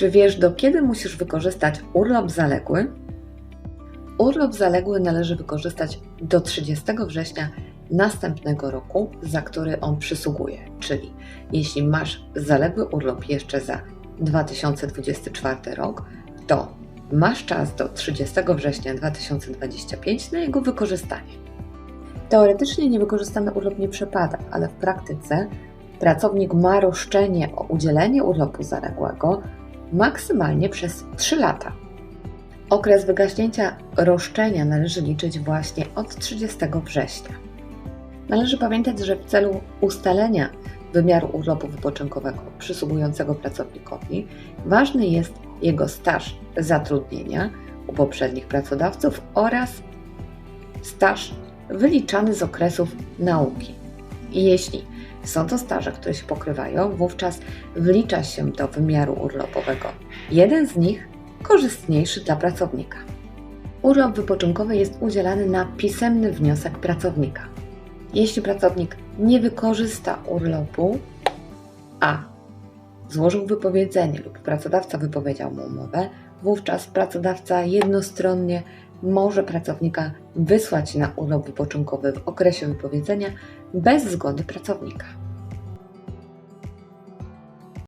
Czy wiesz, do kiedy musisz wykorzystać urlop zaległy? Urlop zaległy należy wykorzystać do 30 września następnego roku, za który on przysługuje. Czyli jeśli masz zaległy urlop jeszcze za 2024 rok, to masz czas do 30 września 2025 na jego wykorzystanie. Teoretycznie niewykorzystany urlop nie przepada, ale w praktyce pracownik ma roszczenie o udzielenie urlopu zaległego maksymalnie przez 3 lata. Okres wygaśnięcia roszczenia należy liczyć właśnie od 30 września. Należy pamiętać, że w celu ustalenia wymiaru urlopu wypoczynkowego przysługującego pracownikowi ważny jest jego staż zatrudnienia u poprzednich pracodawców oraz staż wyliczany z okresów nauki. Jeśli są to staże, które się pokrywają, wówczas wlicza się do wymiaru urlopowego jeden z nich korzystniejszy dla pracownika. Urlop wypoczynkowy jest udzielany na pisemny wniosek pracownika. Jeśli pracownik nie wykorzysta urlopu, a złożył wypowiedzenie lub pracodawca wypowiedział mu umowę, wówczas pracodawca jednostronnie może pracownika wysłać na urlop wypoczynkowy w okresie wypowiedzenia bez zgody pracownika.